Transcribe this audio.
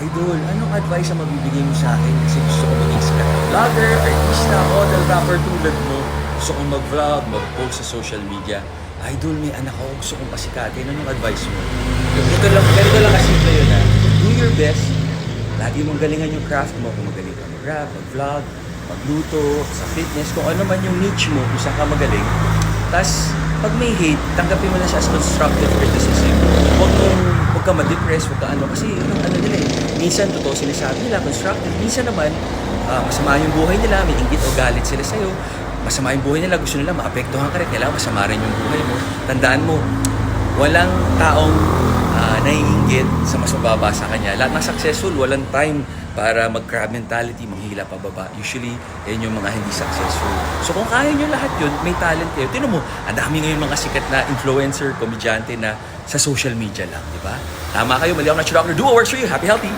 Idol, anong advice ang mabibigay mo sa akin? Kasi gusto ko maging sikat na vlogger, artista, model, rapper tulad mo. Gusto kong mag-vlog, mag-post sa social media. Idol, may anak ako, gusto kong pasikatin. Anong advice mo? Ito lang, ganito lang kasimple yun ha. Do your best. Lagi mong galingan yung craft mo. Kung magaling ka mag-rap, mag-vlog, magluto, sa fitness, kung ano man yung niche mo, kung saan ka magaling. Tapos, pag may hate, tanggapin mo na siya as constructive criticism. Ka ma-depress, huwag ka ano, kasi yun ang ano nila eh. Minsan, totoo sinasabi nila, constructive. Minsan naman, ah, masama yung buhay nila, may inggit o galit sila sa'yo. Masama yung buhay nila, gusto nila maapektuhan ka rin, kailangan masama rin yung buhay mo. Tandaan mo, walang taong ah, naiinggit sa mas mababa sa kanya. Lahat ng successful, walang time para mag-crab mentality, manghila pababa. Usually, yan yung mga hindi successful. So kung kaya nyo lahat yun, may talent kayo. Tinan mo, ang dami ngayon mga sikat na influencer, komedyante na sa social media lang, di ba? Tama kayo, mali ako na Dr. Do what works for you. Happy, healthy!